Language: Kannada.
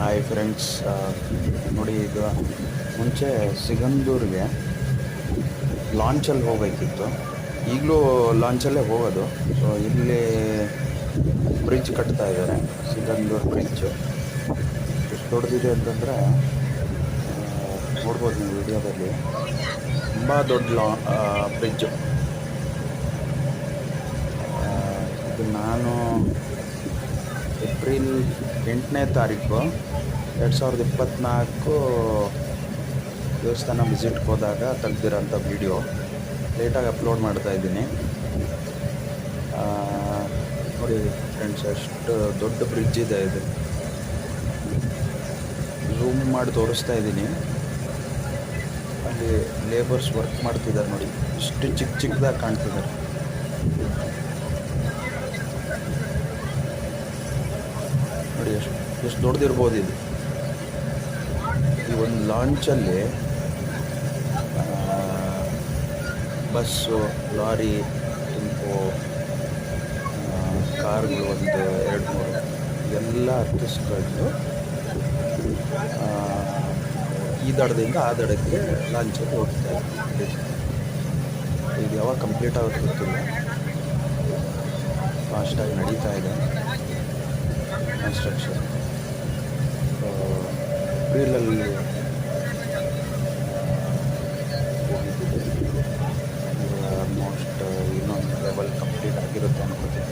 ಹಾಯ್ ಫ್ರೆಂಡ್ಸ್ ನೋಡಿ ಇದು ಮುಂಚೆ ಸಿಗಂದೂರಿಗೆ ಲಾಂಚಲ್ಲಿ ಹೋಗಬೇಕಿತ್ತು. ಈಗಲೂ ಲಾಂಚಲ್ಲೇ ಹೋಗೋದು. ಸೊ ಇಲ್ಲಿ ಬ್ರಿಡ್ಜ್ ಕಟ್ತಾ ಇದ್ದಾರೆ, ಸಿಗಂದೂರು ಬ್ರಿಡ್ಜು ಎಷ್ಟು ದೊಡ್ಡದಿದೆ ಅಂತಂದರೆ ನೋಡ್ಬೋದು ನೀವು ವಿಡಿಯೋದಲ್ಲಿ. ತುಂಬ ದೊಡ್ಡ ಲಾ ಬ್ರಿಡ್ಜು ಇದು ನಾನು ಏಪ್ರಿಲ್ ಎಂಟನೇ ತಾರೀಕು ಎರಡು ಸಾವಿರದ ಇಪ್ಪತ್ತ್ನಾಲ್ಕು ದೇವಸ್ಥಾನ ವಿಸಿಟ್ಗೆ ಹೋದಾಗ ತೆಗ್ದಿರೋಂಥ ವೀಡಿಯೋ ಲೇಟಾಗಿ ಅಪ್ಲೋಡ್ ಮಾಡ್ತಾ ಇದ್ದೀನಿ. ನೋಡಿ ಫ್ರೆಂಡ್ಸ್ ಎಷ್ಟು ದೊಡ್ಡ ಬ್ರಿಡ್ಜ್ ಇದೆ ಇದು. ಝೂಮ್ ಮಾಡಿ ತೋರಿಸ್ತಾ ಇದ್ದೀನಿ. ಅಲ್ಲಿ ಲೇಬರ್ಸ್ ವರ್ಕ್ ಮಾಡ್ತಿದ್ದಾರೆ ನೋಡಿ. ಇಷ್ಟು ಚಿಕ್ಕ ಚಿಕ್ಕದಾಗಿ ಕಾಣ್ತಿದ್ದಾರೆ. ಎಷ್ಟು ದೊಡ್ಡದಿರ್ಬೋದು ಇದು. ಈ ಒಂದು ಲಾಂಚಲ್ಲಿ ಬಸ್ಸು ಲಾರಿ ಟೆಂಪೋ ಕಾರ್ಗಳು ಒಂದು ಎರಡು ಮೂರು, ಎಲ್ಲ ಹತ್ತಿಸ್ಕೊಂಡು ಈ ದಡದಿಂದ ಆ ದಡಕ್ಕೆ ಲಾಂಚಲ್ಲಿ ಹೋಗ್ತಾ ಇದೆ ಇದು ಯಾವಾಗ ಕಂಪ್ಲೀಟ್ ಆಗುತ್ತೆ ಗೊತ್ತಿಲ್ಲ. ಫಾಸ್ಟಾಗಿ ನಡೀತಾ ಇದೆ. ಕನ್ಸ್ಟ್ರಕ್ಷನ್ ಏಪ್ರಿಲಲ್ಲಿ ಆಲ್ಮೋಸ್ಟ್ ಇನ್ನೊಂದು ಲೆವೆಲ್ ಕಂಪ್ಲೀಟ್ ಆಗಿರುತ್ತೆ ಅನ್ಕೋತೀನಿ.